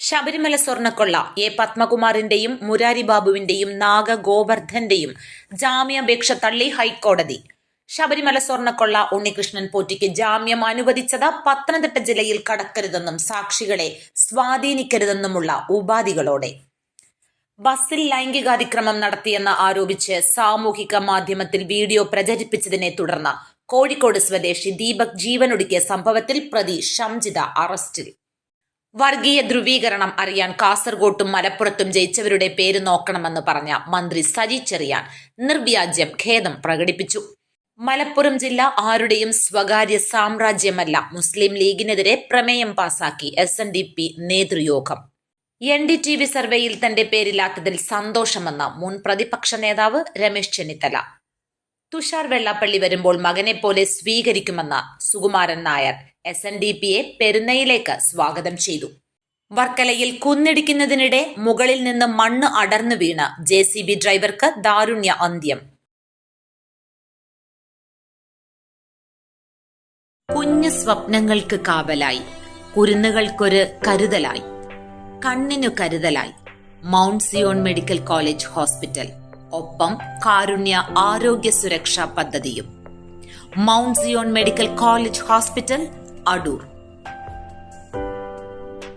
ശബരിമല സ്വർണക്കൊള്ള എ പത്മകുമാറിന്റെയും മുരാരി ബാബുവിന്റെയും നാഗ ഗോവർദ്ധന്റെയും ജാമ്യാപേക്ഷ തള്ളി ഹൈക്കോടതി. ശബരിമല സ്വർണക്കൊള്ള ഉണ്ണികൃഷ്ണൻ പോറ്റിക്ക് ജാമ്യം അനുവദിച്ചത് പത്തനംതിട്ട ജില്ലയിൽ കടക്കരുതെന്നും സാക്ഷികളെ സ്വാധീനിക്കരുതെന്നുമുള്ള ഉപാധികളോടെ. ബസ്സിൽ ലൈംഗികാതിക്രമം നടത്തിയെന്ന് ആരോപിച്ച് സാമൂഹിക മാധ്യമത്തിൽ വീഡിയോ പ്രചരിപ്പിച്ചതിനെ തുടർന്ന് കോഴിക്കോട് സ്വദേശി ദീപക് ജീവനൊടുക്കിയ സംഭവത്തിൽ പ്രതി ഷംജിത അറസ്റ്റിൽ. വർഗീയ ധ്രുവീകരണം അറിയാൻ കാസർഗോട്ടും മലപ്പുറത്തും ജയിച്ചവരുടെ പേര് നോക്കണമെന്ന് പറഞ്ഞ മന്ത്രി സജി ചെറിയാൻ നിർവ്യാജ്യം ഖേദം പ്രകടിപ്പിച്ചു. മലപ്പുറം ജില്ല ആരുടെയും സ്വകാര്യ സാമ്രാജ്യമല്ല. മുസ്ലിം ലീഗിനെതിരെ പ്രമേയം പാസാക്കി എസ് എൻ ഡി പി നേതൃയോഗം. എൻ ഡി ടി വി സർവേയിൽ തന്റെ പേരില്ലാത്തതിൽ സന്തോഷമെന്ന മുൻ പ്രതിപക്ഷ നേതാവ് രമേശ് ചെന്നിത്തല. തുഷാർ വെള്ളാപ്പള്ളി വരുമ്പോൾ മകനെ പോലെ സ്വീകരിക്കുമെന്ന് Sukumaran Nair S N D പിയെ പെരുന്നയിലേക്ക് സ്വാഗതം ചെയ്തു. വർക്കലയിൽ കുന്നിടിക്കുന്നതിനിടെ മുകളിൽ നിന്ന് മണ്ണ് അടർന്നു വീണ് ജെ സി ബി ഡ്രൈവർക്ക് ദാരുണ്യ അന്ത്യം. കുഞ്ഞു സ്വപ്നങ്ങൾക്ക് കാവലായി. കുരുന്നുകൾക്കൊരു കരുതലായി. കണ്ണിനു കരുതലായി. Mount Zion medical college hospital. ഒപ്പം കാരുണ്യ ആരോഗ്യ സുരക്ഷാ പദ്ധതിയും. Mount Zion medical college hospital Adoor.